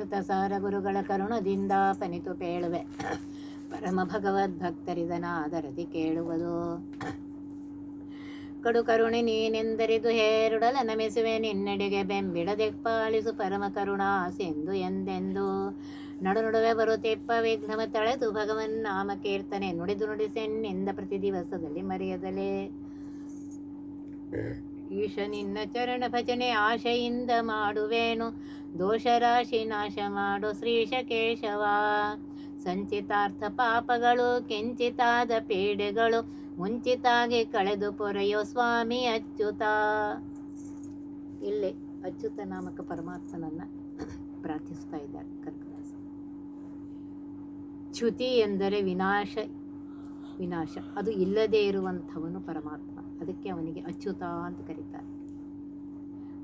ಅಮೃತಸಾರ ಗುರುಗಳ ಕರುಣದಿಂದ ಪನಿತು ಪೇಳುವೆ. ಪರಮ ಭಗವದ್ ಭಗವದ್ಭಕ್ತರಿದನಾದರದಿ ಕೇಳುವುದು. ಕಡು ಕರುಣೆ ನೀನೆಂದರಿದು ಹೇರುಡಲ ನಮಿಸುವೆ ನಿನ್ನೆಡೆಗೆ ಬೆಂಬಿಡದೆ ಪಾಲಿಸು ಪರಮ ಕರುಣಾಸೆಂದು ಎಂದೆಂದು. ನಡು ನಡುವೆ ಬರುತ್ತಿಪ್ಪ ವಿಘ್ನವ ತಳೆದು ಭಗವನ್ ನಾಮ ಕೀರ್ತನೆ ನುಡಿದು ನುಡಿಸೆನ್ನಿಂದ ಪ್ರತಿ ದಿವಸದಲ್ಲಿ ಮರೆಯದಲೇ. ಈಶ ನಿನ್ನ ಚರಣ ಭಜನೆ ಆಶೆಯಿಂದ ಮಾಡುವೇನು. ದೋಷರಾಶಿ ನಾಶ ಮಾಡು ಶ್ರೀಶ ಕೇಶವ. ಸಂಚಿತಾರ್ಥ ಪಾಪಗಳು, ಕೆಂಚಿತಾದ ಪೀಡೆಗಳು, ಮುಂಚಿತಾಗಿ ಕಳೆದು ಪೊರೆಯೋ ಸ್ವಾಮಿ ಅಚ್ಯುತ. ಇಲ್ಲಿ ಅಚ್ಯುತ ನಾಮಕ ಪರಮಾತ್ಮನನ್ನ ಪ್ರಾರ್ಥಿಸ್ತಾ ಇದ್ದಾರೆ ಕನಕದಾಸ. ಚ್ಯುತಿ ಎಂದರೆ ವಿನಾಶ ವಿನಾಶ. ಅದು ಇಲ್ಲದೇ ಇರುವಂಥವನು ಪರಮಾತ್ಮ. ಅದಕ್ಕೆ ಅವನಿಗೆ ಅಚ್ಯುತ ಅಂತ ಕರೀತಾರೆ.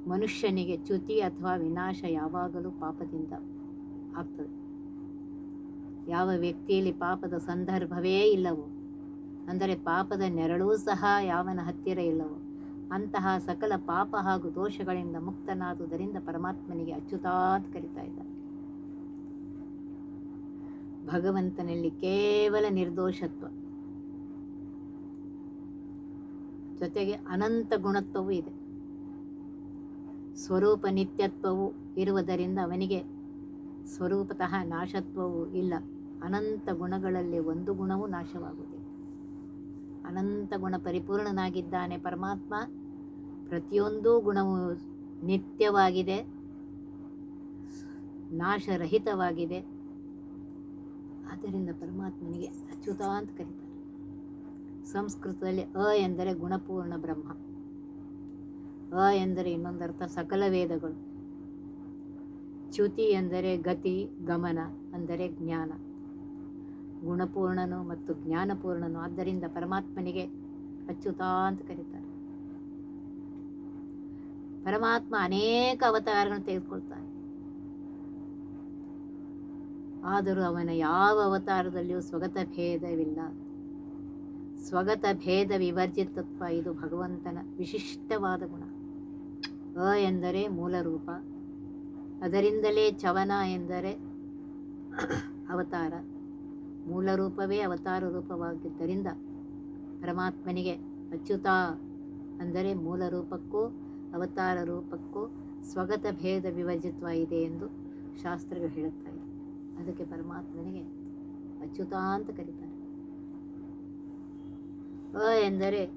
ಮನುಷ್ಯನಿಗೆ ಚ್ಯುತಿ ಅಥವಾ ವಿನಾಶ ಯಾವಾಗಲೂ ಪಾಪದಿಂದ ಆಗ್ತದೆ. ಯಾವ ವ್ಯಕ್ತಿಯಲ್ಲಿ ಪಾಪದ ಸಂದರ್ಭವೇ ಇಲ್ಲವೋ, ಅಂದರೆ ಪಾಪದ ನೆರಳೂ ಸಹ ಯಾವನ ಹತ್ತಿರ ಇಲ್ಲವೋ, ಅಂತಹ ಸಕಲ ಪಾಪ ಹಾಗೂ ದೋಷಗಳಿಂದ ಮುಕ್ತನಾದುದರಿಂದ ಪರಮಾತ್ಮನಿಗೆ ಅಚ್ಯುತ ಅಂತ ಕರೀತಾ ಇದ್ದಾರೆ. ಭಗವಂತನಲ್ಲಿ ಕೇವಲ ನಿರ್ದೋಷತ್ವ. ಜೊತೆಗೆ ಅನಂತ ಗುಣತ್ವವೂ ಇದೆ. ಸ್ವರೂಪ ನಿತ್ಯತ್ವವು ಇರುವುದರಿಂದ ಅವನಿಗೆ ಸ್ವರೂಪತಃ ನಾಶತ್ವವೂ ಇಲ್ಲ. ಅನಂತ ಗುಣಗಳಲ್ಲಿ ಒಂದು ಗುಣವೂ ನಾಶವಾಗುವುದಿಲ್ಲ. ಅನಂತ ಗುಣ ಪರಿಪೂರ್ಣನಾಗಿದ್ದಾನೆ ಪರಮಾತ್ಮ. ಪ್ರತಿಯೊಂದು ಗುಣವು ನಿತ್ಯವಾಗಿದೆ. ನಾಶರಹಿತವಾಗಿದೆ. ಆದ್ದರಿಂದ ಪರಮಾತ್ಮನಿಗೆ ಅಚ್ಯುತ ಅಂತ ಕರೀತಾರೆ. ಸಂಸ್ಕೃತದಲ್ಲಿ ಅ ಎಂದರೆ ಗುಣಪೂರ್ಣ ಬ್ರಹ್ಮ. ಅ ಎಂದರೆ ಇನ್ನೊಂದರ್ಥ ಸಕಲ ವೇದಗಳು. ಚ್ಯುತಿ ಎಂದರೆ ಗತಿ, ಗಮನ ಅಂದರೆ ಜ್ಞಾನ. ಗುಣಪೂರ್ಣನು ಮತ್ತು ಜ್ಞಾನಪೂರ್ಣನು ಆದ್ದರಿಂದ ಪರಮಾತ್ಮನಿಗೆ ಅಚ್ಯುತ ಅಂತ ಕರೀತಾರೆ. ಪರಮಾತ್ಮ ಅನೇಕ ಅವತಾರಗಳನ್ನು ತೆಗೆದುಕೊಳ್ತಾನೆ. ಆದರೂ ಅವನ ಯಾವ ಅವತಾರದಲ್ಲಿಯೂ ಸ್ವಗತ ಭೇದವಿಲ್ಲ. ಸ್ವಗತ ಭೇದ ವಿವರ್ಜಿತತ್ವ ಇದು ಭಗವಂತನ ವಿಶಿಷ್ಟವಾದ ಗುಣ. ಅ ಎಂದರೆ ಮೂಲ ರೂಪ ಅದರಿಂದಲೇ ಚವನ ಎಂದರೆ ಅವತಾರ. ಮೂಲ ರೂಪವೇ ಅವತಾರ ರೂಪವಾಗಿದ್ದರಿಂದ ಪರಮಾತ್ಮನಿಗೆ ಅಚ್ಯುತ ಅಂದರೆ ಮೂಲ ರೂಪಕ್ಕೂ ಅವತಾರ ರೂಪಕ್ಕೂ ಸ್ವಗತ ಭೇದ ವಿವರ್ಜಿತ್ವ ಇದೆ ಎಂದು ಶಾಸ್ತ್ರಗಳು ಹೇಳುತ್ತಾ ಅದಕ್ಕೆ ಪರಮಾತ್ಮನಿಗೆ ಅಚ್ಯುತ ಅಂತ ಕರೀತಾರೆ. ಅ ಎಂದರೆ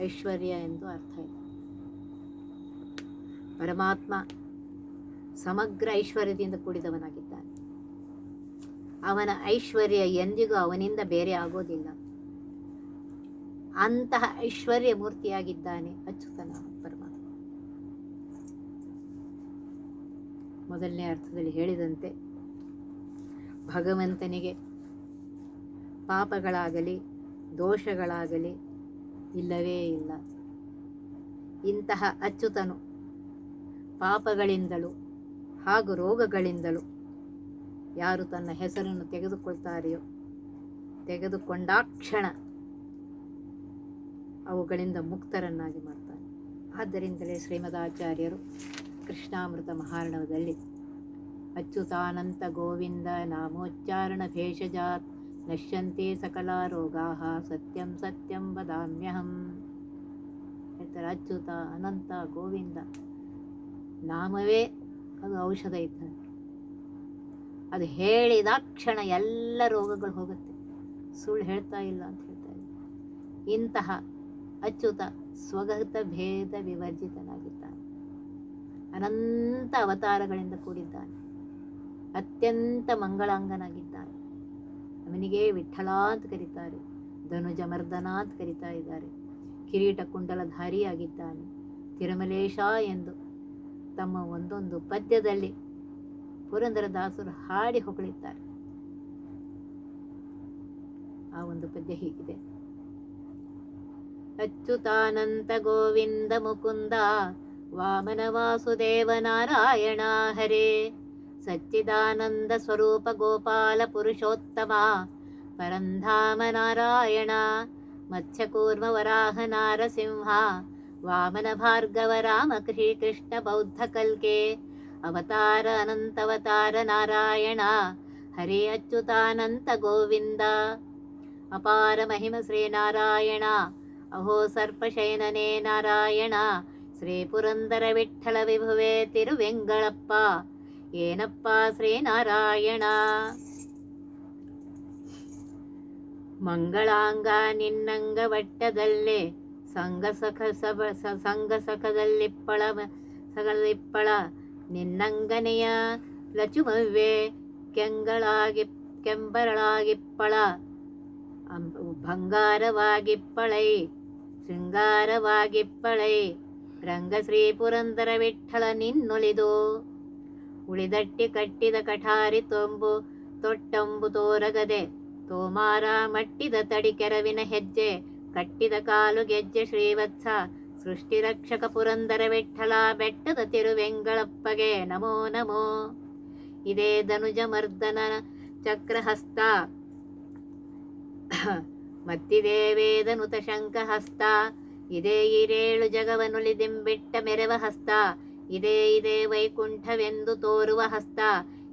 ಐಶ್ವರ್ಯ ಎಂದು ಅರ್ಥ ಇದೆ. ಪರಮಾತ್ಮ ಸಮಗ್ರ ಐಶ್ವರ್ಯದಿಂದ ಕೂಡಿದವನಾಗಿದ್ದಾನೆ. ಅವನ ಐಶ್ವರ್ಯ ಎಂದಿಗೂ ಅವನಿಂದ ಬೇರೆ ಆಗೋದಿಲ್ಲ. ಅಂತಹ ಐಶ್ವರ್ಯ ಮೂರ್ತಿಯಾಗಿದ್ದಾನೆ ಅಚ್ಚುತನ ಪರಮಾತ್ಮ. ಮೊದಲನೇ ಅರ್ಥದಲ್ಲಿ ಹೇಳಿದಂತೆ ಭಗವಂತನಿಗೆ ಪಾಪಗಳಾಗಲಿ ದೋಷಗಳಾಗಲಿ ಇಲ್ಲವೇ ಇಲ್ಲ. ಇಂತಹ ಅಚ್ಯುತನು ಪಾಪಗಳಿಂದಲೂ ಹಾಗೂ ರೋಗಗಳಿಂದಲೂ ಯಾರು ತನ್ನ ಹೆಸರನ್ನು ತೆಗೆದುಕೊಳ್ತಾರೆಯೋ ತೆಗೆದುಕೊಂಡಾಕ್ಷಣ ಅವುಗಳಿಂದ ಮುಕ್ತರನ್ನಾಗಿ ಮಾಡ್ತಾರೆ ಆದ್ದರಿಂದಲೇ ಶ್ರೀಮದಾಚಾರ್ಯರು ಕೃಷ್ಣಾಮೃತ ಮಹಾರಣವದಲ್ಲಿ ಅಚ್ಯುತಾನಂತ ಗೋವಿಂದ ನಾಮೋಚ್ಚಾರಣ ಭೇಷಜಾತ್ ನಶ್ಯಂತೆ ರೋಗಾ ಸತ್ಯಂ ಸತ್ಯಂ ವದಾಮ್ಯಹಂ ಹೇಳ್ತಾರೆ ಅಚ್ಯುತ ಅನಂತ ಗೋವಿಂದ ನಾಮವೇ ಅದು ಔಷಧ ಇದ್ದಂತೆ ಅದು ಹೇಳಿದ ಕ್ಷಣ ಎಲ್ಲ ರೋಗಗಳು ಹೋಗುತ್ತೆ. ಸುಳ್ಳು ಹೇಳ್ತಾ ಇಲ್ಲ ಅಂತ ಹೇಳ್ತಾರೆ ಇಂತಹ ಅಚ್ಯುತ ಸ್ವಗತ ಭೇದ ವಿವರ್ಜಿತನಾಗಿದ್ದಾನೆ. ಅನಂತ ಅವತಾರಗಳಿಂದ ಕೂಡಿದ್ದಾನೆ. ಅತ್ಯಂತ ಮಂಗಳಾಂಗನಾಗಿದ್ದಾನೆ. ಅವನಿಗೆ ವಿಠಲ ಅಂತ ಕರೀತಾರೆ ಧನುಜ ಮರ್ದನ ಅಂತ ಕರೀತಾ ಇದ್ದಾರೆ. ಕಿರೀಟ ಕುಂಡಲಧಾರಿಯಾಗಿದ್ದಾನೆ. ತಿರುಮಲೇಶ ಎಂದು ತಮ್ಮ ಒಂದೊಂದು ಪದ್ಯದಲ್ಲಿ ಪುರಂದರದಾಸರು ಹಾಡಿ ಹೊಗಳಿದ್ದಾರೆ. ಆ ಒಂದು ಪದ್ಯ ಹೀಗಿದೆ. ಅಚ್ಯುತಾನಂತ ಗೋವಿಂದ ಮುಕುಂದ, ವಾಮನ ವಾಸುದೇವ ನಾರಾಯಣ ಹರೇ. सच्चिदानन्दस्वरूपगोपालपुरुषोत्तमा। परन्धाम नारायणा मत्स्यकूर्मवराहनारसिंहा वामनभार्गवरामकृष्णबौद्धकल्के अवतार अनन्तवतार नारायणा हरि अच्युतानन्तगोविन्द अपारमहिमश्रीनारायणा अहो सर्पशयनने नारायणा श्रीपुरन्दरविठ्ठलविभुवे तिरुवेङ्गळप्पा ಏನಪ್ಪ ಶ್ರೀನಾರಾಯಣ? ಮಂಗಳಾಂಗ ನಿನ್ನಂಗ ವಟ್ಟದಲ್ಲೇ ಸಂಘ ಸಖ ಸಬ ಸ- ಸಂಘ ಸಖದಲ್ಲಿಪ್ಪಳ ಸಗಲಿಪ್ಪಳ ನಿನ್ನಂಗನೆಯ ಲಚುಮವ್ವೆ ಕೆಂಗಳಾಗಿ ಕೆಂಬರಳಾಗಿಪ್ಪಳ ಬಂಗಾರವಾಗಿಪ್ಪಳೈ ಶೃಂಗಾರವಾಗಿಪ್ಪಳೈ ರಂಗಶ್ರೀ ಪುರಂದರ ವಿಠ್ಠಲ ನಿನ್ನೊಲಿದು. ಉಳಿದಟ್ಟಿ ಕಟ್ಟಿದ ಕಠಾರಿ ತೊಂಬು, ತೊಟ್ಟಂಬು ತೋರಗದೆ. ತೋಮಾರ ಮಟ್ಟಿದ ತಡಿ ಕೆರವಿನ ಹೆಜ್ಜೆ, ಕಟ್ಟಿದ ಕಾಲು ಗೆಜ್ಜೆ ಶ್ರೀವತ್ಸ. ಸೃಷ್ಟಿ ರಕ್ಷಕ ಪುರಂದರ ವಿಠಲ ಬೆಟ್ಟದ ತಿರುವೆಂಗಳಪ್ಪಗೆ. ನಮೋ ನಮೋ. ಇದೇ ಧನುಜ ಮರ್ದನ ಚಕ್ರಹಸ್ತ. ಮತ್ತಿದೇ ವೇದನುತ ಶಂಖಹಸ್ತ. ಇದೇ ಈರೇಳು ಜಗವನುಲಿದಿಂಬಿಟ್ಟ ಮೆರವ ಹಸ್ತ. ಇದೇ ಇದೇ ವೈಕುಂಠವೆಂದು ತೋರುವ ಹಸ್ತ,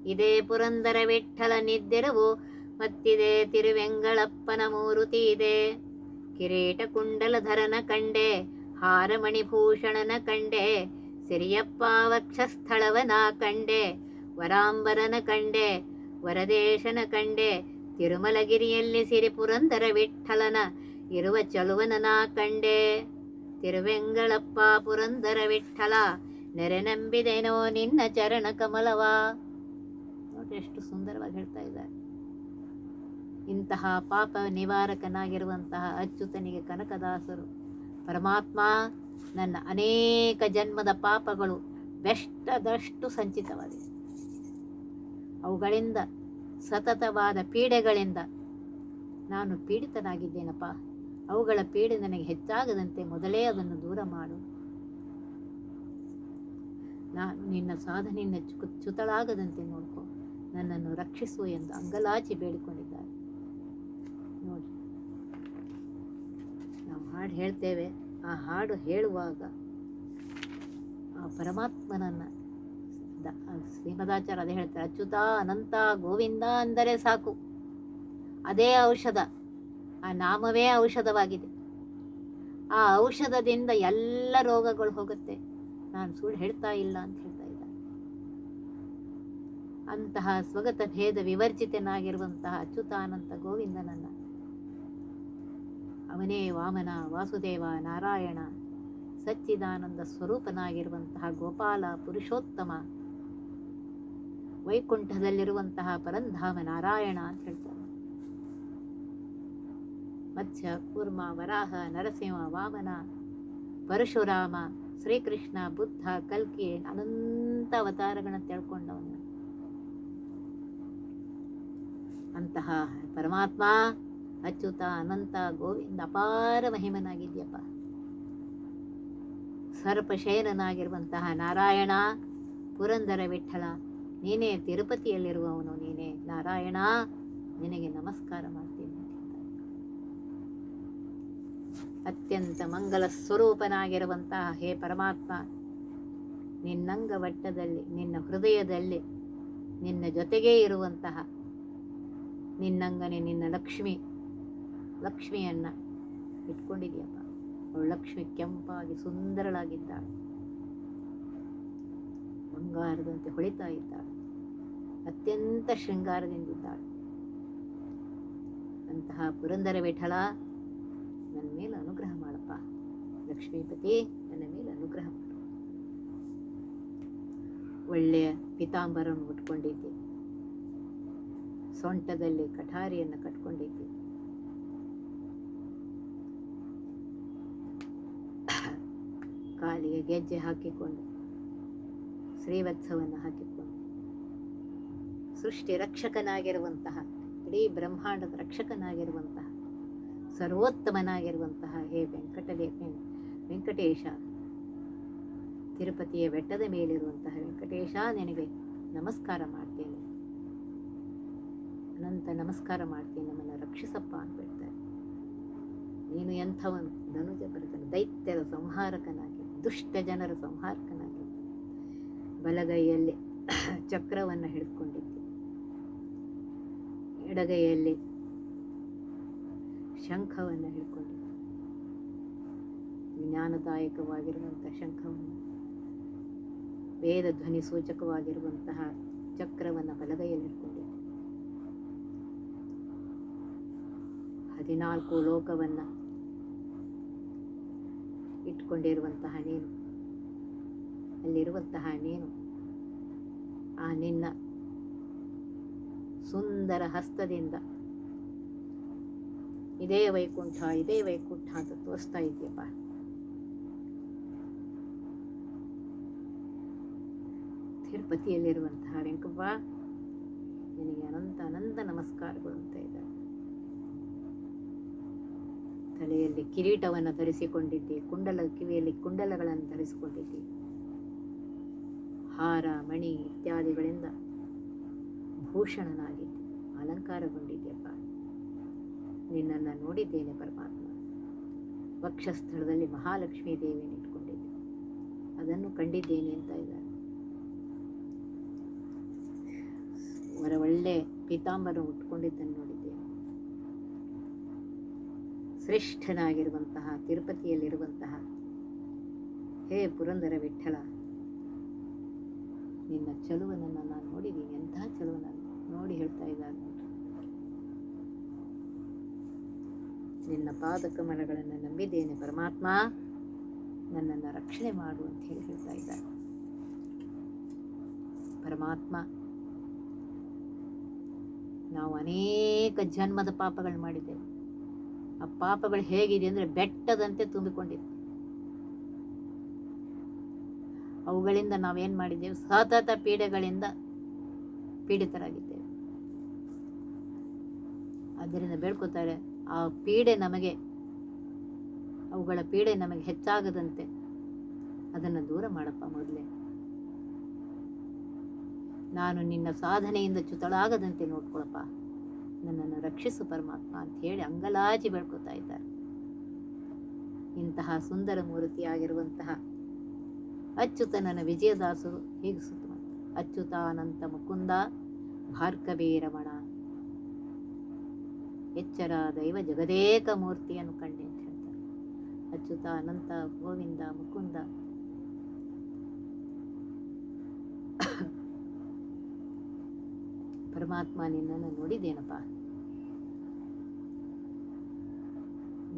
ಇದೇ ಪುರಂದರ ವಿಠಲ ನಿದ್ದೆರವು, ಮತ್ತಿದೆ ತಿರುವೆಂಗಳಪ್ಪನ ಮೂರುತಿ ಇದೆ. ಕಿರೀಟ ಕುಂಡಲಧರನ ಕಂಡೆ ಹಾರಮಣಿಭೂಷಣನ ಕಂಡೆ, ಸಿರಿಯಪ್ಪ ವಕ್ಷಸ್ಥಳವನ ಕಂಡೆ, ವರಾಂಬರನ ಕಂಡೆ, ವರದೇಶನ ಕಂಡೆ, ತಿರುಮಲಗಿರಿಯಲ್ಲಿ ಸಿರಿ ಪುರಂದರ ವಿಠ್ಠಲನ, ಇರುವ ಚಲುವನನ ಕಂಡೆ. ತಿರುವೆಂಗಳಪ್ಪ ಪುರಂದರ ವಿಠ್ಠಲ ನೆರೆ ನಂಬಿದೆನೋ ನಿನ್ನ ಚರಣ ಕಮಲವ. ನೋಡಿ ಎಷ್ಟು ಸುಂದರವಾಗಿ ಹೇಳ್ತಾ ಇದ್ದಾರೆ. ಇಂತಹ ಪಾಪ ನಿವಾರಕನಾಗಿರುವಂತಹ ಅಚ್ಯುತನಿಗೆ ಕನಕದಾಸರು, ಪರಮಾತ್ಮ ನನ್ನ ಅನೇಕ ಜನ್ಮದ ಪಾಪಗಳು ಬೆಷ್ಟದಷ್ಟು ಸಂಚಿತವಾಗಿದೆ. ಅವುಗಳಿಂದ, ಸತತವಾದ ಪೀಡೆಗಳಿಂದ ನಾನು ಪೀಡಿತನಾಗಿದ್ದೇನಪ್ಪ. ಅವುಗಳ ಪೀಡೆ ನನಗೆ ಹೆಚ್ಚಾಗದಂತೆ ಮೊದಲೇ ಅದನ್ನು ದೂರ ಮಾಡು. ನಾನು ನಿನ್ನ ಸಾಧನೆಯನ್ನು ಚು ಚ್ಯುತಳಾಗದಂತೆ ನೋಡ್ಕೊ. ನನ್ನನ್ನು ರಕ್ಷಿಸು ಎಂದು ಅಂಗಲಾಚಿ ಬೇಡಿಕೊಂಡಿದ್ದಾರೆ. ನೋಡಿ. ನಾವು ಹಾಡು ಹೇಳ್ತೇವೆ. ಆ ಹಾಡು ಹೇಳುವಾಗ ಆ ಪರಮಾತ್ಮನನ್ನು ಶ್ರೀಮದಾಚಾರ್ಯ ಅದೇ ಹೇಳ್ತಾರೆ, ಅಚ್ಯುತ, ಅನಂತ, ಗೋವಿಂದ ಅಂದರೆ ಸಾಕು. ಅದೇ ಔಷಧ. ಆ ನಾಮವೇ ಔಷಧವಾಗಿದೆ. ಆ ಔಷಧದಿಂದ ಎಲ್ಲ ರೋಗಗಳು ಹೋಗುತ್ತೆ. ನಾನು ಸುಳ್ಳು ಹೇಳ್ತಾ ಇಲ್ಲ ಅಂತ ಹೇಳ್ತಾ ಇದ್ದ ಅಂತಹ ಸ್ವಗತ ಭೇದ ವಿವರ್ಜಿತನಾಗಿರುವಂತಹ ಅಚ್ಯುತಾನಂತ ಗೋವಿಂದನನ್ನ ಅವನೇ ವಾಮನ, ವಾಸುದೇವ, ನಾರಾಯಣ, ಸಚ್ಚಿದಾನಂದ ಸ್ವರೂಪನಾಗಿರುವಂತಹ ಗೋಪಾಲ ಪುರುಷೋತ್ತಮ, ವೈಕುಂಠದಲ್ಲಿರುವಂತಹ ಪರಂಧಾಮ ನಾರಾಯಣ ಅಂತ ಹೇಳ್ತಾರೆ ಮತ್ಸ್ಯ, ಕೂರ್ಮ, ವರಾಹ, ನರಸಿಂಹ, ವಾಮನ, ಪರಶುರಾಮ ಶ್ರೀಕೃಷ್ಣ, ಬುದ್ಧ, ಕಲ್ಕಿ ಅನಂತ ಅವತಾರಗಳನ್ನು ತಿಳ್ಕೊಂಡವನು. ಅಂತಹ ಪರಮಾತ್ಮ, ಅಚ್ಯುತ, ಅನಂತ, ಗೋವಿಂದ ಅಪಾರ ಮಹಿಮನಾಗಿದ್ಯಪ್ಪ. ಸರ್ಪಶಯನನಾಗಿರುವಂತಹ ನಾರಾಯಣ, ಪುರಂದರ ವಿಠಲ ನೀನೇ ತಿರುಪತಿಯಲ್ಲಿರುವವನು ನೀನೇ. ನಾರಾಯಣ, ನಿನಗೆ ನಮಸ್ಕಾರ ಮಾಡ್ತೀನಿ. ಅತ್ಯಂತ ಮಂಗಲ ಸ್ವರೂಪನಾಗಿರುವಂತಹ ಹೇ ಪರಮಾತ್ಮ, ನಿನ್ನಂಗ ವಟ್ಟದಲ್ಲಿ, ನಿನ್ನ ಹೃದಯದಲ್ಲಿ, ನಿನ್ನ ಜೊತೆಗೇ ಇರುವಂತಹ ನಿನ್ನಂಗನೆ ನಿನ್ನ ಲಕ್ಷ್ಮಿ, ಲಕ್ಷ್ಮಿಯನ್ನ ಇಟ್ಕೊಂಡಿದ್ಯಪ್ಪ. ಅವಳು ಲಕ್ಷ್ಮಿ ಕೆಂಪಾಗಿ ಸುಂದರಳಾಗಿದ್ದಾಳೆ. ಬಂಗಾರದಂತೆ ಹೊಳಿತಾ ಇದ್ದಾಳೆ. ಅತ್ಯಂತ ಶೃಂಗಾರದಿಂದಿದ್ದಾಳೆ. ಅಂತಹ ಪುರಂದರ ವಿಠಲ ನನ್ನ ಮೇಲೆ ಅನುಗ್ರಹ ಮಾಡಪ್ಪ. ಲಕ್ಷ್ಮೀಪತಿ, ನನ್ನ ಮೇಲೆ ಅನುಗ್ರಹ ಮಾಡು. ಒಳ್ಳೆಯ ಪಿತಾಂಬರವನ್ನು ಉಟ್ಕೊಂಡಿದ್ದೆ. ಸೊಂಟದಲ್ಲಿ ಕಠಾರಿಯನ್ನು ಕಟ್ಕೊಂಡಿದ್ದೆ. ಕಾಲಿಗೆ ಗೆಜ್ಜೆ ಹಾಕಿಕೊಂಡು ಶ್ರೀವತ್ಸವನ್ನು ಹಾಕಿಕೊಂಡು, ಸೃಷ್ಟಿ ರಕ್ಷಕನಾಗಿರುವಂತಹ, ಇಡೀ ಬ್ರಹ್ಮಾಂಡದ ರಕ್ಷಕನಾಗಿರುವಂತಹ ಸರ್ವೋತ್ತಮನಾಗಿರುವಂತಹ ಹೇ ವೆಂಕಟಲೇ ವೆಂಕಟೇಶ. ತಿರುಪತಿಯ ಬೆಟ್ಟದ ಮೇಲಿರುವಂತಹ ವೆಂಕಟೇಶ, ನಿನಗೆ ನಮಸ್ಕಾರ ಮಾಡ್ತೇನೆ. ಅನಂತ ನಮಸ್ಕಾರ ಮಾಡ್ತೇನೆ ನಮ್ಮನ್ನು ರಕ್ಷಿಸಪ್ಪ ಅಂತ ಹೇಳ್ತಾರೆ ನೀನು ಎಂಥವನು? ಧನುಜ ಬರ್ತನೆ ದೈತ್ಯರ ಸಂಹಾರಕನಾಗಿ, ದುಷ್ಟ ಜನರ ಸಂಹಾರಕನಾಗಿ. ಬಲಗೈಯಲ್ಲಿ ಚಕ್ರವನ್ನು ಹಿಡ್ಕೊಂಡಿದ್ದೆ. ಎಡಗೈಯಲ್ಲಿ ಶಂಖವನ್ನು ಹಿಡ್ಕೊಂಡಿದ್ದರು ಜ್ಞಾನದಾಯಕವಾಗಿರುವಂಥ ಶಂಖವನ್ನು, ವೇದ ಧ್ವನಿ ಸೂಚಕವಾಗಿರುವಂತಹ ಚಕ್ರವನ್ನು ಬಲಗೈಯಲ್ಲಿ ಹಿಡ್ಕೊಂಡಿದ್ದರು ಹದಿನಾಲ್ಕು ಲೋಕವನ್ನು ಇಟ್ಕೊಂಡಿರುವಂತಹ ನೀನು, ಅಲ್ಲಿರುವಂತಹ ನೀನು, ಆ ನಿನ್ನ ಸುಂದರ ಹಸ್ತದಿಂದ ಇದೇ ವೈಕುಂಠ ಇದೇ ವೈಕುಂಠ ಅಂತ ತೋರಿಸ್ತಾ ಇದೆಯಪ್ಪ ತಿರುಪತಿಯಲ್ಲಿರುವಂತಹ ವೆಂಕಪ್ಪ, ನಿನಗೆ ಅನಂತ ಅನಂತ ನಮಸ್ಕಾರಗಳು ಅಂತ ಇದ್ದಾರೆ ತಲೆಯಲ್ಲಿ ಕಿರೀಟವನ್ನು ಧರಿಸಿಕೊಂಡಿದ್ದೆ, ಕುಂಡಲ ಕಿವಿಯಲ್ಲಿ ಕುಂಡಲಗಳನ್ನು ಧರಿಸಿಕೊಂಡಿದ್ದೆ. ಹಾರ, ಮಣಿ ಇತ್ಯಾದಿಗಳಿಂದ ಭೂಷಣನಾಗಿದ್ದೆ ಅಲಂಕಾರಗೊಂಡಿದ್ದೆಯಪ್ಪ ನಿನ್ನನ್ನು ನೋಡಿದ್ದೇನೆ ಪರಮಾತ್ಮ. ವಕ್ಷಸ್ಥಳದಲ್ಲಿ ಮಹಾಲಕ್ಷ್ಮೀ ದೇವಿಯನ್ನು ಇಟ್ಕೊಂಡಿದ್ದೆ. ಅದನ್ನು ಕಂಡಿದ್ದೇನೆ ಅಂತ ಇದ್ದಾರೆ. ಅವರ ಒಳ್ಳೆ ಪೀತಾಂಬರ ಉಟ್ಕೊಂಡಿದ್ದನ್ನು ನೋಡಿದ್ದೇನೆ. ಶ್ರೇಷ್ಠನಾಗಿರುವಂತಹ ತಿರುಪತಿಯಲ್ಲಿರುವಂತಹ, ಹೇ ಪುರಂದರ ವಿಠಲ ನಿನ್ನ ಚಲುವನನ್ನು ನಾನು ನೋಡಿದ್ದೀನಿ. ಎಂಥ ಚಲುವನನ್ನು? ನೋಡಿ ಹೇಳ್ತಾ ಇದ್ದಾರೆ. ನಿನ್ನ ಪಾದಕಮಲಗಳನ್ನು ನಂಬಿದ್ದೇನೆ. ಪರಮಾತ್ಮ, ನನ್ನನ್ನು ರಕ್ಷಣೆ ಮಾಡು ಅಂತ ಹೇಳಿ ಹೇಳ್ತಾ ಇದ್ದಾರೆ. ಪರಮಾತ್ಮ, ನಾವು ಅನೇಕ ಜನ್ಮದ ಪಾಪಗಳು ಮಾಡಿದ್ದೇವೆ. ಆ ಪಾಪಗಳು ಹೇಗಿದೆ ಅಂದರೆ ಬೆಟ್ಟದಂತೆ ತುಂಬಿಕೊಂಡಿದೆ. ಅವುಗಳಿಂದ ನಾವೇನು ಮಾಡಿದ್ದೇವೆ? ಸತತ ಪೀಡೆಗಳಿಂದ ಪೀಡಿತರಾಗಿದ್ದೇವೆ. ಆದ್ದರಿಂದ ಬೇಡ್ಕೋತಾರೆ ಆ ಪೀಡೆ ನಮಗೆ, ಅವುಗಳ ಪೀಡೆ ನಮಗೆ ಹೆಚ್ಚಾಗದಂತೆ ಅದನ್ನು ದೂರ ಮಾಡಪ್ಪ ಮೊದಲೇ. ನಾನು ನಿನ್ನ ಸಾಧನೆಯಿಂದ ಚುತಳಾಗದಂತೆ ನೋಡ್ಕೊಳಪ್ಪ. ನನ್ನನ್ನು ರಕ್ಷಿಸು ಪರಮಾತ್ಮ ಅಂತ ಹೇಳಿ ಅಂಗಲಾಜಿ ಬೆಳ್ಕೊತಾ ಇದ್ದಾರೆ. ಇಂತಹ ಸುಂದರ ಮೂರ್ತಿಯಾಗಿರುವಂತಹ ಅಚ್ಯುತನನ ವಿಜಯದಾಸರು ಹೀಗೆ ಸುತ್ತ ಅಚ್ಯುತಾನಂತ ಮುಕುಂದ ಭಾರ್ಗವೇ ರಮಣ ಎಚ್ಚರ ದೈವ ಜಗದೇಕ ಮೂರ್ತಿಯನ್ನು ಕಂಡೆ ಅಂತ ಹೇಳ್ತಾರೆ. ಅಚ್ಯುತ, ಅನಂತ, ಗೋವಿಂದ, ಮುಕುಂದ. ಪರಮಾತ್ಮ ನಿನ್ನನ್ನು ನೋಡಿದ್ದೇನಪ್ಪ?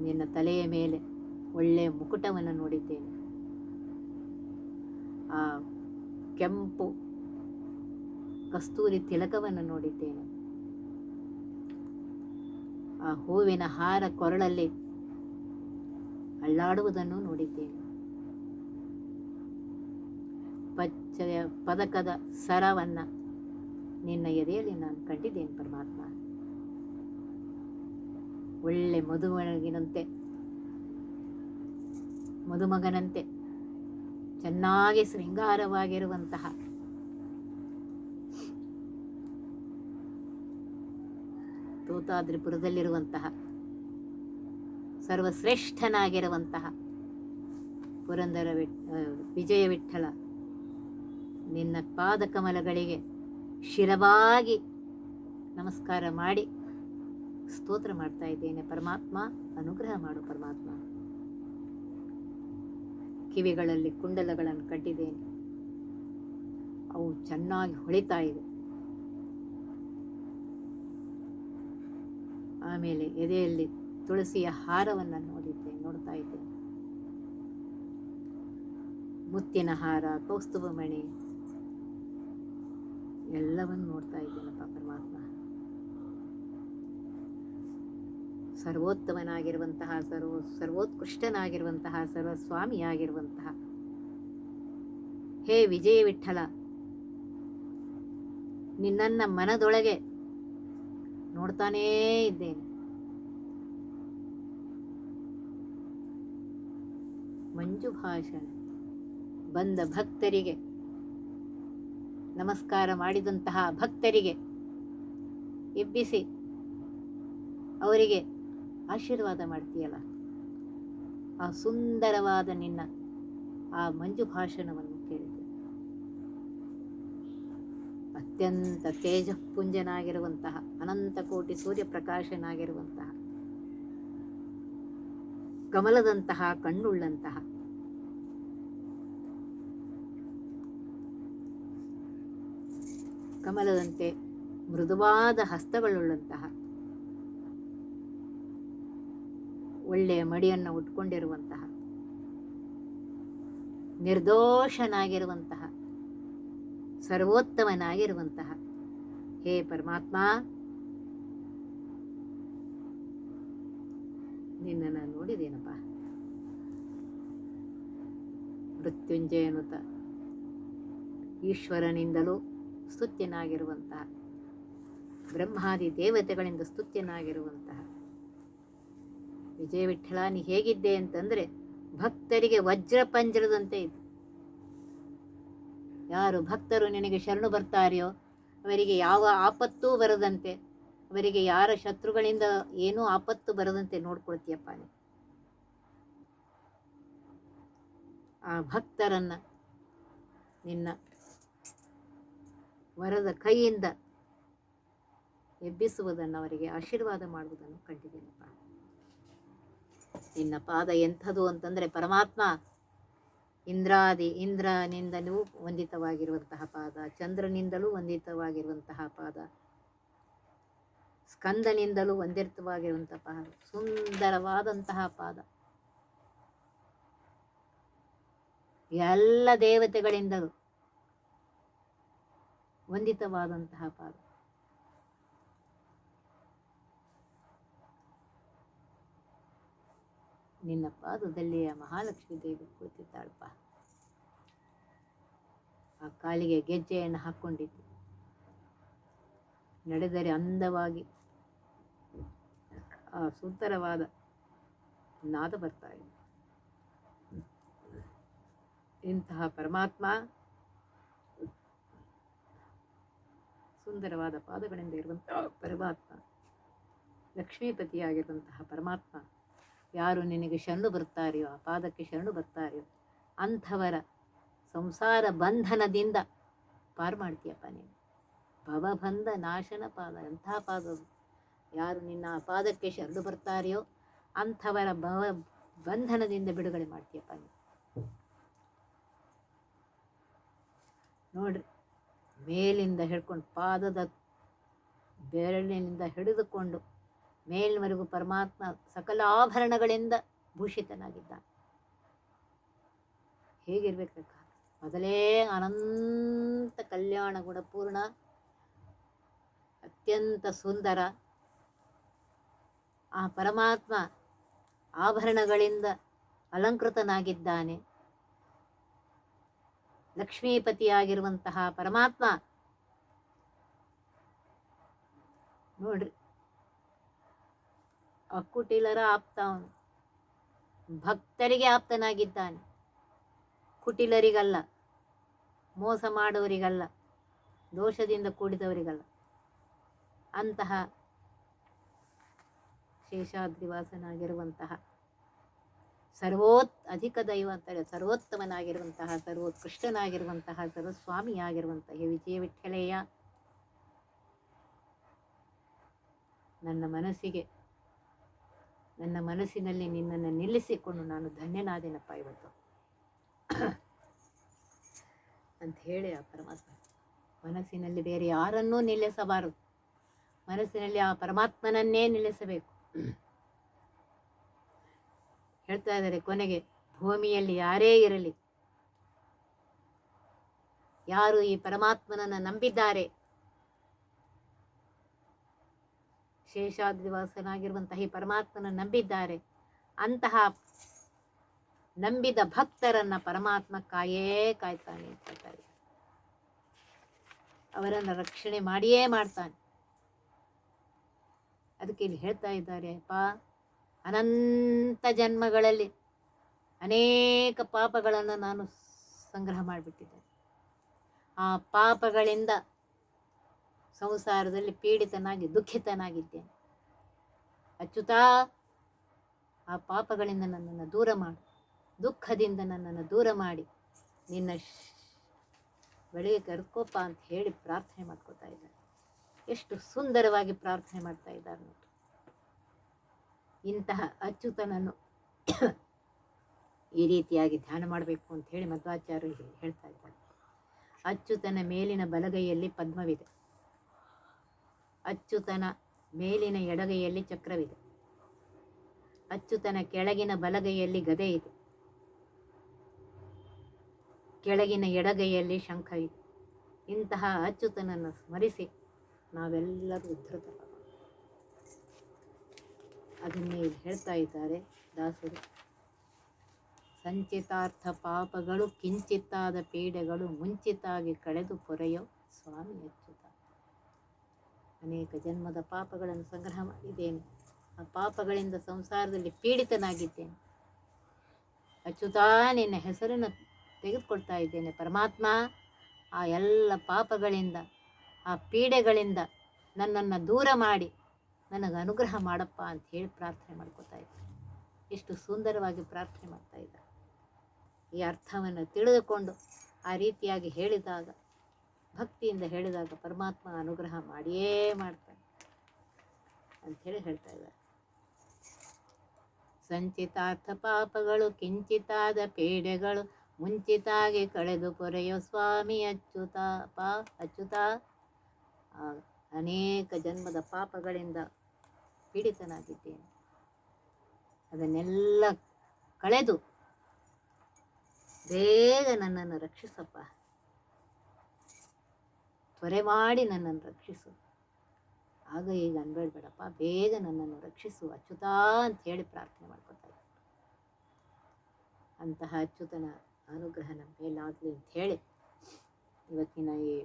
ನಿನ್ನ ತಲೆಯ ಮೇಲೆ ಒಳ್ಳೆಯ ಮುಕುಟವನ್ನು ನೋಡಿದ್ದೇನೆ. ಆ ಕೆಂಪು, ಕಸ್ತೂರಿ ತಿಲಕವನ್ನು ನೋಡಿದ್ದೇನೆ. ಆ ಹೂವಿನ ಹಾರ ಕೊರಳಲ್ಲಿ ಅಳ್ಳಾಡುವುದನ್ನು ನೋಡಿದ್ದೇನೆ. ಪಚ್ಚಯ ಪದಕದ ಸರವನ್ನ ನಿನ್ನ ಎದೆಯಲ್ಲಿ ನಾನು ಕಂಡಿದ್ದೇನೆ ಪರಮಾತ್ಮ. ಒಳ್ಳೆ ಮದುಮಗಿನಂತೆ ಮದುಮಗನಂತೆ ಚೆನ್ನಾಗಿ ಶೃಂಗಾರವಾಗಿರುವಂತಹ ತೋತಾದ್ರಿಪುರದಲ್ಲಿರುವಂತಹ ಸರ್ವಶ್ರೇಷ್ಠನಾಗಿರುವಂತಹ ಪುರಂದರ ವಿಜಯ ವಿಠಲ ನಿನ್ನ ಪಾದಕಮಲಗಳಿಗೆ ಶಿರವಾಗಿ ನಮಸ್ಕಾರ ಮಾಡಿ ಸ್ತೋತ್ರ ಮಾಡ್ತಾ ಇದ್ದೇನೆ. ಪರಮಾತ್ಮ, ಅನುಗ್ರಹ ಮಾಡು ಪರಮಾತ್ಮ. ಕಿವಿಗಳಲ್ಲಿ ಕುಂಡಲಗಳನ್ನು ಕಟ್ಟಿದ್ದೇನೆ. ಅವು ಚೆನ್ನಾಗಿ ಹೊಳಿತಾ ಇವೆ. ಆಮೇಲೆ ಎದೆಯಲ್ಲಿ ತುಳಸಿಯ ಹಾರವನ್ನು ನೋಡಿದ್ದೆ, ನೋಡ್ತಾ ಇದ್ದೆ. ಮುತ್ತಿನ ಹಾರ, ಕೌಸ್ತುಭ ಮಣಿ, ಎಲ್ಲವನ್ನು ನೋಡ್ತಾ ಇದ್ದೇನಪ್ಪ ಪರಮಾತ್ಮ. ಸರ್ವೋತ್ತಮನಾಗಿರುವಂತಹ ಸರ್ವ, ಸರ್ವೋತ್ಕೃಷ್ಟನಾಗಿರುವಂತಹ ಸರ್ವಸ್ವಾಮಿಯಾಗಿರುವಂತಹ ಹೇ ವಿಜಯ ವಿಠಲ, ನಿನ್ನನ್ನ ಮನದೊಳಗೆ ನೋಡ್ತಾನೇ ಇದ್ದೇನೆ. ಮಂಜು ಭಾಷಣ. ಬಂದ ಭಕ್ತರಿಗೆ. ನಮಸ್ಕಾರ ಮಾಡಿದಂತಹ ಭಕ್ತರಿಗೆ. ಎಬ್ಬಿಸಿ. ಅವರಿಗೆ ಆಶೀರ್ವಾದ ಮಾಡ್ತೀಯಲ್ಲ. ಆ ಸುಂದರವಾದ ನಿನ್ನ, ಆ ಮಂಜು ಭಾಷಣವನ್ನು ಅತ್ಯಂತ ತೇಜಪುಂಜನಾಗಿರುವಂತಹ ಅನಂತ ಕೋಟಿ ಸೂರ್ಯಪ್ರಕಾಶನಾಗಿರುವಂತಹ ಕಮಲದಂತಹ ಕಣ್ಣುಳ್ಳಂತಹ. ಕಮಲದಂತೆ ಮೃದುವಾದ ಹಸ್ತಗಳುಳ್ಳಂತಹ ಒಳ್ಳೆಯ ಮಡಿಯನ್ನು ಉಟ್ಕೊಂಡಿರುವಂತಹ ನಿರ್ದೋಷನಾಗಿರುವಂತಹ ಸರ್ವೋತ್ತಮನಾಗಿರುವಂತಹ. ಹೇ ಪರಮಾತ್ಮ, ನಿನ್ನನ್ನು ನೋಡಿದೇನಪ್ಪ? ಮೃತ್ಯುಂಜಯನುತ ಈಶ್ವರನಿಂದಲೂ ಸ್ತುತ್ಯನಾಗಿರುವಂತಹ, ಬ್ರಹ್ಮಾದಿ ದೇವತೆಗಳಿಂದ ಸ್ತುತ್ಯನಾಗಿರುವಂತಹ. ವಿಜಯ ವಿಠಲ ನೀ ಹೇಗಿದ್ದೆ ಅಂತಂದರೆ ಭಕ್ತರಿಗೆ ವಜ್ರ ಪಂಜರದಂತೆ ಇತ್ತು. ಯಾರು ಭಕ್ತರು ನಿನಗೆ ಶರಣು ಬರ್ತಾರೆಯೋ ಅವರಿಗೆ ಯಾವ ಆಪತ್ತೂ ಬರದಂತೆ, ಅವರಿಗೆ ಯಾರ ಶತ್ರುಗಳಿಂದ ಏನೂ ಆಪತ್ತು ಬರದಂತೆ ನೋಡ್ಕೊಳ್ತೀಯಪ್ಪ ಆ ಭಕ್ತರನ್ನ ನಿನ್ನ ವರದ ಕೈಯಿಂದ ಎಬ್ಬಿಸುವುದನ್ನು ಅವರಿಗೆ ಆಶೀರ್ವಾದ ಮಾಡುವುದನ್ನು ಕಂಡಿದ್ದೇನಪ್ಪ. ನಿನ್ನ ಪಾದ ಎಂಥದು ಅಂತಂದರೆ ಪರಮಾತ್ಮ ಇಂದ್ರಾದಿ ಇಂದ್ರನಿಂದಲೂ ವಂದಿತವಾಗಿರುವಂತಹ ಪಾದ, ಚಂದ್ರನಿಂದಲೂ ವಂದಿತವಾಗಿರುವಂತಹ ಪಾದ, ಸ್ಕಂದನಿಂದಲೂ ವಂದಿತವಾಗಿರುವಂತಹ ಪಾದ, ಸುಂದರವಾದಂತಹ ಪಾದ. ಎಲ್ಲ ದೇವತೆಗಳಿಂದಲೂ ವಂದಿತವಾದಂತಹ ಪಾದ. ನಿನ್ನ ಪಾದದಲ್ಲಿ ಆ ಮಹಾಲಕ್ಷ್ಮೀ ದೇವಿ ಕೂತಿದ್ದಾಳಪ್ಪ ಆ ಕಾಲಿಗೆ ಗೆಜ್ಜೆಯನ್ನು ಹಾಕ್ಕೊಂಡಿದ್ದು ನಡೆದರೆ ಅಂದವಾಗಿ ಆ ಸುಂದರವಾದ ನಾದ ಬರ್ತಾ ಇದೆ. ಇಂತಹ ಪರಮಾತ್ಮ ಸುಂದರವಾದ ಪಾದಗಳಿಂದ ಇರುವಂತಹ ಪರಮಾತ್ಮ, ಲಕ್ಷ್ಮೀಪತಿಯಾಗಿರುವಂತಹ ಪರಮಾತ್ಮ ಯಾರು ನಿನಗೆ ಶರಣು ಬರ್ತಾರೆಯೋ, ಆ ಪಾದಕ್ಕೆ ಶರಣು ಬರ್ತಾರೆಯೋ, ಅಂಥವರ ಸಂಸಾರ ಬಂಧನದಿಂದ ಪಾರು ಮಾಡ್ತೀಯಪ್ಪ ನೀನು. ಭವಬಂಧ ನಾಶನ ಪಾದ, ಎಂಥ ಪಾದ ಯಾರು ನಿನ್ನ ಪಾದಕ್ಕೆ ಶರಣು ಬರ್ತಾರೆಯೋ, ಅಂಥವರ ಭವ ಬಂಧನದಿಂದ ಬಿಡುಗಡೆ ಮಾಡ್ತೀಯಪ್ಪ ನೀನು. ನೋಡ್ರಿ, ಮೇಲಿಂದ ಹಿಡ್ಕೊಂಡು ಪಾದದ ಬೆರಳಿನಿಂದ ಹಿಡಿದುಕೊಂಡು ಮೇಲ್ವರೆಗೂ ಪರಮಾತ್ಮ ಸಕಲ ಆಭರಣಗಳಿಂದ ಭೂಷಿತನಾಗಿದ್ದಾನೆ ಹೇಗಿರ್ಬೇಕಕ್ಕ ಮೊದಲೇ ಅನಂತ ಕಲ್ಯಾಣ ಗುಣಪೂರ್ಣ, ಅತ್ಯಂತ ಸುಂದರ, ಆ ಪರಮಾತ್ಮ ಆಭರಣಗಳಿಂದ ಅಲಂಕೃತನಾಗಿದ್ದಾನೆ. ಲಕ್ಷ್ಮೀಪತಿಯಾಗಿರುವಂತಹ ಪರಮಾತ್ಮ ನೋಡ್ರಿ ಅಕ್ಕುಟಿಲರ ಆಪ್ತ ಅವನು ಭಕ್ತರಿಗೆ ಆಪ್ತನಾಗಿದ್ದಾನೆ. ಕುಟಿಲರಿಗಲ್ಲ, ಮೋಸ ಮಾಡುವವರಿಗಲ್ಲ, ದೋಷದಿಂದ ಕೂಡಿದವರಿಗಲ್ಲ. ಅಂತಹ ಶೇಷಾದ್ರಿವಾಸನಾಗಿರುವಂತಹ ಸರ್ವೋತ್ ಅಧಿಕ ದೈವ ಅಂತಾರೆ ಸರ್ವೋತ್ತಮನಾಗಿರುವಂತಹ, ಸರ್ವೋತ್ಕೃಷ್ಟನಾಗಿರುವಂತಹ, ಸರ್ವಸ್ವಾಮಿಯಾಗಿರುವಂತಹ ವಿಜಯ ವಿಠ್ಠಲೆಯ ನನ್ನ ಮನಸ್ಸಿಗೆ ನನ್ನ ಮನಸ್ಸಿನಲ್ಲಿ ನಿನ್ನನ್ನು ನಿಲ್ಲಿಸಿಕೊಂಡು ನಾನು ಧನ್ಯನಾದೇನಪ್ಪ ಇವತ್ತು. ಅಂತ ಹೇಳಿ ಆ ಪರಮಾತ್ಮ, ಮನಸ್ಸಿನಲ್ಲಿ ಬೇರೆ ಯಾರನ್ನೂ ನಿಲ್ಲಿಸಬಾರದು. ಮನಸ್ಸಿನಲ್ಲಿ ಆ ಪರಮಾತ್ಮನನ್ನೇ ನಿಲ್ಲಿಸಬೇಕು. ಹೇಳ್ತಾ ಇದ್ದಾರೆ, ಕೊನೆಗೆ ಭೂಮಿಯಲ್ಲಿ ಯಾರೇ ಇರಲಿ, ಯಾರು ಈ ಪರಮಾತ್ಮನನ್ನು ನಂಬಿದ್ದಾರೆ ಶೇಷಾದ್ರಿವಾಸನಾಗಿರುವಂತಹ ಈ ಪರಮಾತ್ಮನ ನಂಬಿದ್ದಾರೆ. ಅಂತಹ ನಂಬಿದ ಭಕ್ತರನ್ನ ಪರಮಾತ್ಮ ಕಾಯೇ ಕಾಯ್ತಾನೆ ಅಂತ ಹೇಳ್ತಾರೆ. ಅವರನ್ನು ರಕ್ಷಣೆ ಮಾಡಿಯೇ ಮಾಡ್ತಾನೆ. ಅದಕ್ಕೆ ಇಲ್ಲಿ ಹೇಳ್ತಾ ಇದ್ದಾರೆ ಅಪ್ಪ ಅನಂತ ಜನ್ಮಗಳಲ್ಲಿ ಅನೇಕ ಪಾಪಗಳನ್ನು ನಾನು ಸಂಗ್ರಹ ಮಾಡಿಬಿಟ್ಟಿದ್ದೆ ಆ ಪಾಪಗಳಿಂದ ಸಂಸಾರದಲ್ಲಿ ಪೀಡಿತನಾಗಿ, ದುಃಖಿತನಾಗಿದ್ದೇನೆ. ಅಚ್ಚುತಾ ಆ ಪಾಪಗಳಿಂದ ನನ್ನನ್ನು ದೂರ ಮಾಡು. ದುಃಖದಿಂದ ನನ್ನನ್ನು ದೂರ ಮಾಡಿ. ನಿನ್ನ ಬೆಳಿಗ್ಗೆ ಕರ್ಕೋಪ ಅಂತ ಹೇಳಿ ಪ್ರಾರ್ಥನೆ ಮಾಡ್ಕೋತಾ ಇದ್ದಾರೆ ಎಷ್ಟು ಸುಂದರವಾಗಿ ಪ್ರಾರ್ಥನೆ ಮಾಡ್ತಾ ಇದ್ದಾರೆ ನೋಡಿ. ಇಂತಹ ಅಚ್ಯುತನನ್ನು ಈ ರೀತಿಯಾಗಿ ಧ್ಯಾನ ಮಾಡಬೇಕು ಅಂತ ಹೇಳಿ ಮಧ್ವಾಚಾರ್ಯರು ಹೇಳ್ತಾ ಇದ್ದಾರೆ ಅಚ್ಯುತನ ಮೇಲಿನ ಬಲಗೈಯಲ್ಲಿ ಪದ್ಮವಿದೆ. ಅಚ್ಯುತನ ಮೇಲಿನ ಎಡಗೈಯಲ್ಲಿ ಚಕ್ರವಿದೆ. ಅಚ್ಯುತನ ಕೆಳಗಿನ ಬಲಗೈಯಲ್ಲಿ ಗದೆ ಇದೆ ಕೆಳಗಿನ ಎಡಗೈಯಲ್ಲಿ ಶಂಖವಿದೆ. ಇಂತಹ ಅಚ್ಯುತನನ್ನು ಸ್ಮರಿಸಿ ನಾವೆಲ್ಲರೂ ಉದ್ಧೃತ ಅದನ್ನೇ ಹೇಳ್ತಾ ಇದ್ದಾರೆ ದಾಸರು. ಸಂಚಿತಾರ್ಥ ಪಾಪಗಳು ಕಿಂಚಿತ್ತಾದ ಪೀಡೆಗಳು ಮುಂಚಿತಾಗಿ ಕಳೆದು ಪೊರೆಯೋ ಸ್ವಾಮಿ ಅಚ್ಯುತ ಅನೇಕ ಜನ್ಮದ ಪಾಪಗಳನ್ನು ಸಂಗ್ರಹ ಮಾಡಿದ್ದೇನೆ. ಆ ಪಾಪಗಳಿಂದ ಸಂಸಾರದಲ್ಲಿ ಪೀಡಿತನಾಗಿದ್ದೇನೆ. ಅಚ್ಯುತ ನಿನ್ನ ಹೆಸರನ್ನು ತೆಗೆದುಕೊಳ್ತಾ ಇದ್ದೇನೆ. ಪರಮಾತ್ಮ, ಆ ಎಲ್ಲ ಪಾಪಗಳಿಂದ, ಆ ಪೀಡೆಗಳಿಂದ ನನ್ನನ್ನು ದೂರ ಮಾಡಿ ನನಗೆ ಅನುಗ್ರಹ ಮಾಡಪ್ಪ ಅಂತ ಹೇಳಿ ಪ್ರಾರ್ಥನೆ ಮಾಡ್ಕೋತಾ ಇದ್ದೆ. ಎಷ್ಟು ಸುಂದರವಾಗಿ ಪ್ರಾರ್ಥನೆ ಮಾಡ್ತಾ ಇದ್ದ. ಈ ಅರ್ಥವನ್ನು ತಿಳಿದುಕೊಂಡು ಆ ರೀತಿಯಾಗಿ ಹೇಳಿದಾಗ ಭಕ್ತಿಯಿಂದ ಹೇಳಿದಾಗ ಪರಮಾತ್ಮ ಅನುಗ್ರಹ ಮಾಡಿಯೇ ಮಾಡ್ತಾನೆ ಅಂಥೇಳಿ ಹೇಳ್ತಾ ಇದ್ದಾರೆ. ಸಂಚಿತಾರ್ಥ ಪಾಪಗಳು, ಕಿಂಚಿತಾದ ಪೀಡೆಗಳು, ಮುಂಚಿತಾಗಿ ಕಳೆದು ಪೊರೆಯೋ ಸ್ವಾಮಿ ಅಚ್ಯುತ ಪಾ, ಅಚ್ಯುತ. ಆ, ಅನೇಕ ಜನ್ಮದ ಪಾಪಗಳಿಂದ ಪೀಡಿತನಾಗಿದ್ದೇನೆ. ಅದನ್ನೆಲ್ಲ ಕಳೆದು ಬೇಗ ನನ್ನನ್ನು ರಕ್ಷಿಸಪ್ಪ. ತ್ವರೆ ಮಾಡಿ ನನ್ನನ್ನು ರಕ್ಷಿಸು. ಆಗ ಈಗ ಅನ್ಬೇಡ್ಬೇಡಪ್ಪ, ಬೇಗ ನನ್ನನ್ನು ರಕ್ಷಿಸು, ಅಚ್ಯುತ ಅಂತ ಹೇಳಿ ಪ್ರಾರ್ಥನೆ ಮಾಡ್ಕೊತಾ ಇದ್ದಾರೆ ಅಂತಹ ಅಚ್ಯುತನ ಅನುಗ್ರಹ ನಮ್ಮ ಮೇಲಾಗಲಿ ಅಂತ ಹೇಳಿ ಇವತ್ತಿನ ಈ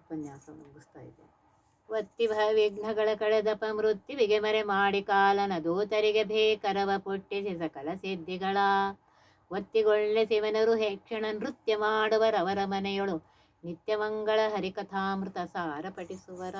ಉಪನ್ಯಾಸ ಮುಗಿಸ್ತಾ ಇದ್ದೇನೆ. ಒತ್ತಿವ ವಿಘ್ನಗಳ ಕಳೆದಪ ಮೃತ್ಯುವಿಗೆ ಮರೆ ಮಾಡಿ ಕಾಲನ ದೂತರಿಗೆ ಭೇಕರವ ಪುಟ್ಟಿಸಿ ಸಕಲ ಸಿದ್ಧಿಗಳ. ಒತ್ತಿಗೊಳ್ಳೆ ಶಿವನರು ಹೇಕ್ಷಣ ನೃತ್ಯ ಮಾಡುವರವರ ಮನೆಯೊಳು ನಿತ್ಯಮಂಗಳ ಹರಿಕಥಾಮೃತ ಸಾರ ಪಠಿಸುವರ